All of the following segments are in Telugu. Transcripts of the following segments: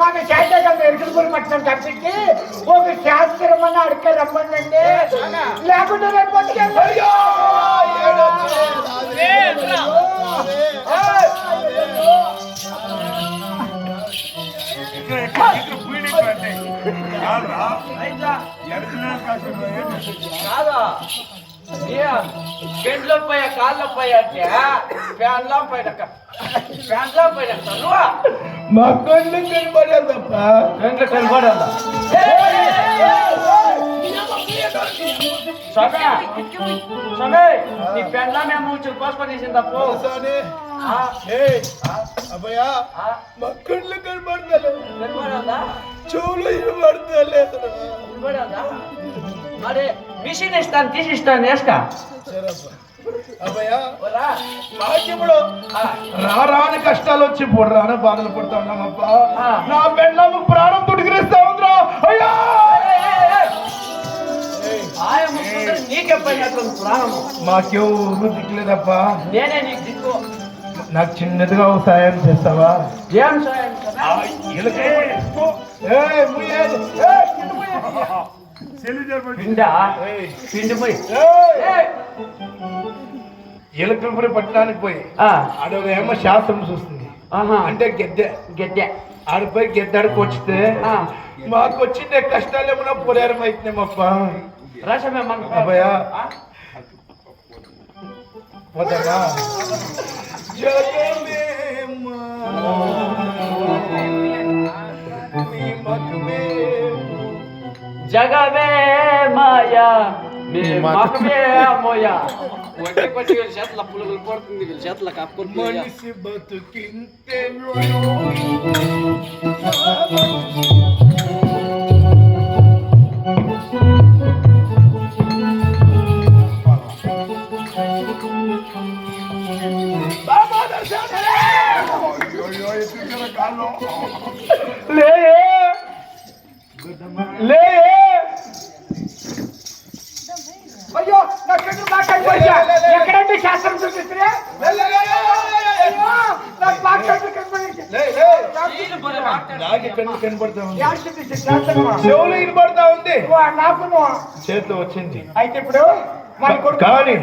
మన శాస్త్రం ఎరుకులు కూడా పట్టడం తప్పించి ఒక శాస్త్రం అని అడక రమ్మండి లేకుంటే రేపు బతికేస్తాను. అయ్యో! ఏడొచ్చు. ఇక్కడ ఇక్కడ ఇక్కడ పూయడానికి అంటే కాదురా ఎరకనా కాకుండా ఏంటి కాదా పెండ్లో పోయా కాళ్ళ పోయా అంటే? ఫ్యాన్లో పోయిన ఫ్యాన్లో పోయిన నువ్వా? మా కళ్ళు కనబడదు? తప్ప రెండు కనబడాలా సమయ సమయ నీ పెండ్లా మేము పోసుకొని తప్పు ఆ, మా కళ్ళు కనబడతలేదు చెవులు వినబడతలేదు. కనబడాలా మరి మిషన్ ఇస్తాను తీసి ఇస్తాను వేస్తా ఆ, రారాని కష్టాలు వచ్చి పొడరాని బాధలు పడుతా ఉన్నామప్పా. నా పెళ్ళము ప్రాణం తుడిగిరిస్తా ఉందిరా. అయ్యా! మాకెవరు దిక్కులేదప్పా. నేనే నీకు దిక్కు. నాకు చిన్నదిగా ఒక సాయం చేస్తావా? ఏం సాయం? పిండా పిండి పోయి. ఎలుకలపురి పట్టణానికి పోయి ఆ, ఆడొక ఏమో శాస్త్రం చూస్తుంది. ఆహా. అంటే గెద్దె గడ్డ. ఆడిపోయి గెద్దాడికి వచ్చితే ఆ. మాకు వచ్చిండే కష్టాలు ఏమన్నా పరిహారం అవుతున్నామప్ప రసమే మన అబ్బయ్యా. ఆ? పోతామా జగమే మాయా మీ మకమే మోయా ఒంటి కొట్టి వీళ్ళ చేతుల పులుగులు పడుతుంది వీళ్ళ చేతుల కప్పుకొని పోయా. మనిషి బతుకింతే అయ్యో ఎత్తుకున్న కాళ్ళు లే లే చెవులు వినబడతా ఉంది. చేతిలో వచ్చింది. అయితే ఇప్పుడు మన కొడుకు కానీ-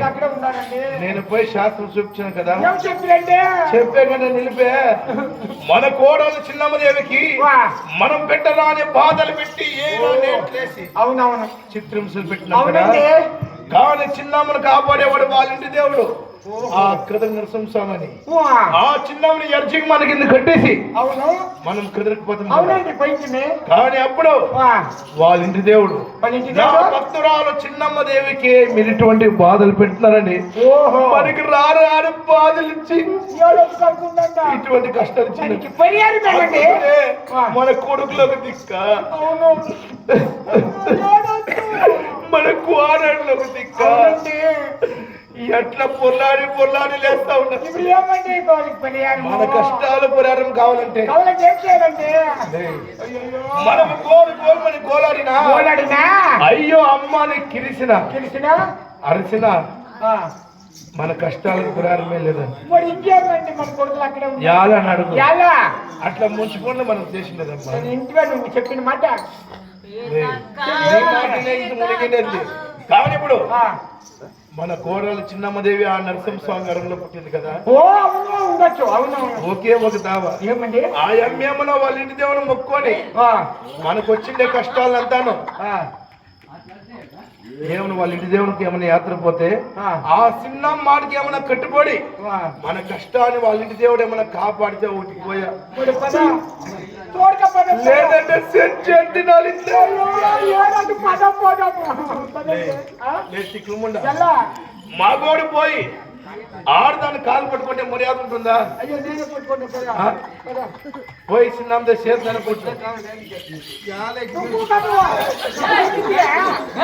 నేను. పోయి శాస్త్రం చూపించాను కదా. చెప్పే కదా నిలిపే. మన కోడలు చిన్నమ్మదేవికి. మనం పెట్టరాని బాధలు పెట్టి అవునవును. చిత్రింసులు పెట్టినాం కానీ చిన్నమ్మను కాపాడేవాడు వాళ్ళ ఇంటి దేవుడు. ఆ కృతజ్ఞ నరసింహస్వామని వా. ఆ చిన్నమ్మని ఎర్చికి మన కింద కట్టేసి అవును మనం కృతజ్ఞపోతున్నాం అవునండి పోయింది కానీ అప్పుడు. వాళ్ళ ఇంటి దేవుడు? భక్తురాలు చిన్నమ్మ దేవికి మీరు ఇటువంటి బాధలు పెడుతున్నారండి ఓహో మనకి రారాని బాధలు ఇచ్చి? ఇటువంటి కష్టాలు ఇచ్చింది. మన కొడుకులకు దిక్క అవును. మన కుమారులకు దిక్క ఎట్లా పొల్లాడి పొల్లాడి లేస్తా ఇప్పుడు పరిహారం మన కష్టాలు పరిహారం కావాలంటే. కావాలంటే ఏం చేయాలండి? మనం గోలు గోల్మని గోలాడినా? అయ్యో అమ్మని కిరిసిన? తెలిసినా అరిసిన? ఆ. మన కష్టాలకు పరిహారమే లేదండి. మరి ఇంకేమండి మన కొడుకులు అక్కడే ఉన్నారు. యాలని అడుగు. ఎలా అట్లా ముంచుకుండా మనం చేసినదమ్మా నేను ఇంటిగా నువ్వు చెప్పిన మాట. ఇది కానీ ఇప్పుడు. ఆ. మన కోడలు చిన్నమ్మదేవి ఆ నరసింహస్వామి గడంలో పుట్టింది కదా ఉండొచ్చు అవును అవును. ఒకే దావ ఏమండి ఆ అమ్మేమన వాళ్ళ ఇంటి దేవుని మొక్కుకొని ఆ. మనకు వచ్చిండే కష్టాలంతాను ఆ. ఏమన్నా వాళ్ళ ఇంటి దేవునికి ఏమైనా యాత్ర పోతే ఆ. చిన్న మాటకి ఏమైనా కట్టుబడి. మన కష్టాన్ని వాళ్ళ ఇంటి దేవుడు ఏమైనా కాపాడితే ఒకటి పోయా లేదంటే సెంట్ ఎలా మగోడు పోయి ఆడదాన్ని కాలు పట్టుకుంటే మర్యాద ఉంటుందా. పోయి.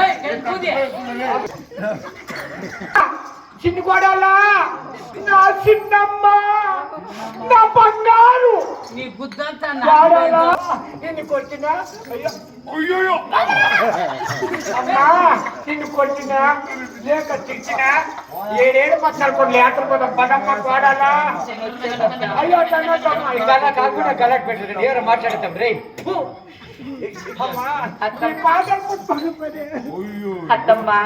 ఏయ్, ఎక్కువది. చిన్ని కోడలా నా చిన్నమ్మ నా నీ బుద్ధంతా కోడలా నా నిన్ను కొట్టినా అయ్యో అయ్యో అమ్మా నిన్ను కొట్టినా లేక తిట్టినా ఏడేడు పద్నాలుగు కోట్లు యాత్ర పోతాం పదమ్మ కోడాలా నేను వచ్చేదమ్మా. అయ్యో తన్నోటమ్మా గల కాకుండా గలట్ పెట్టండి ఎవరు మాట్లాడతాం రే అమ్మా ఈ పాటలు పుట్టుకొని అత్తమ్మా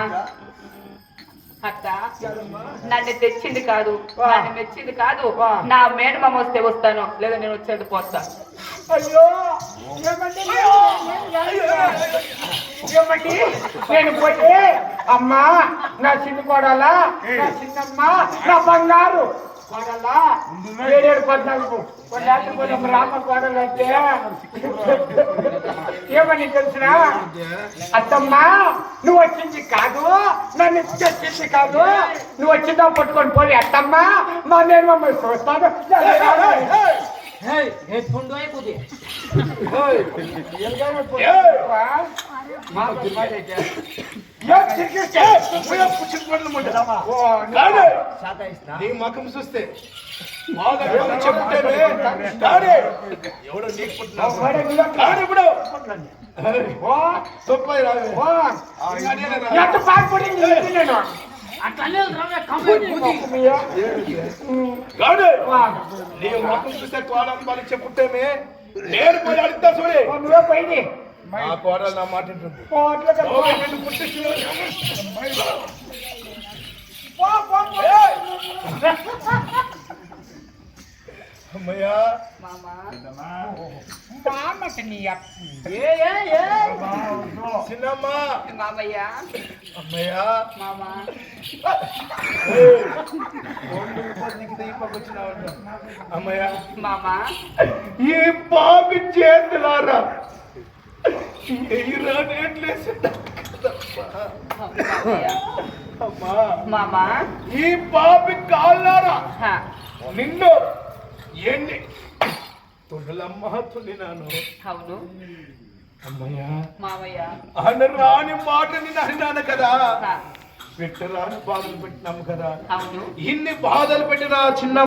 అత్త నన్ను తెచ్చింది కాదు నన్ను మెచ్చింది కాదు. నా మేనమామ వస్తే వస్తాను. లేదా నేను వచ్చేది పోతా. అయ్యో! ఏమండి? ఏమండి? నేను పోతే అమ్మా నా చిన్న కోడలా నా చిన్నమ్మ నా బంగారు కోడలా. ఏడేడు పద్నాలుగు. రామ కోడలు. అంటే ఏమని తెలిసిన అత్తమ్మా నువ్వు వచ్చింది కాదు నన్ను తెచ్చింది కాదు నువ్వు వచ్చిందా పట్టుకొని పోయి అత్తమ్మా మా నేను మమ్మల్ని చూస్తాను నీ ముఖం చూస్తే బాగా ఎవరో చెప్తేనే డాడీ నేను పోయి అడుగుతా చూడే నువ్వే ఆ కోడలు నా మాట అమ్మయ్యా. మామకి నీ అప్ప. ఏ ఏ ఏ. చిన్నమ్మ. మామయ్య. అమ్మయ్యా. మామ. అమ్మయ్యా. మామ. ఈ పాపి చేతులారా ఎయ్యిరా నేట్లేసి అమ్మా. మామ. ఈ పాపి కాళ్ళారా? నిన్ను ఎన్ని తుడులమ్మ తుడినాను అవును. అమ్మయ్యా. మామయ్య అనరాని మాట నేను అన్నాను కదా. పెట్టరాని బాధలు పెట్టినాము కదా. అవును. ఇన్ని బాధలు పెట్టిన చిన్న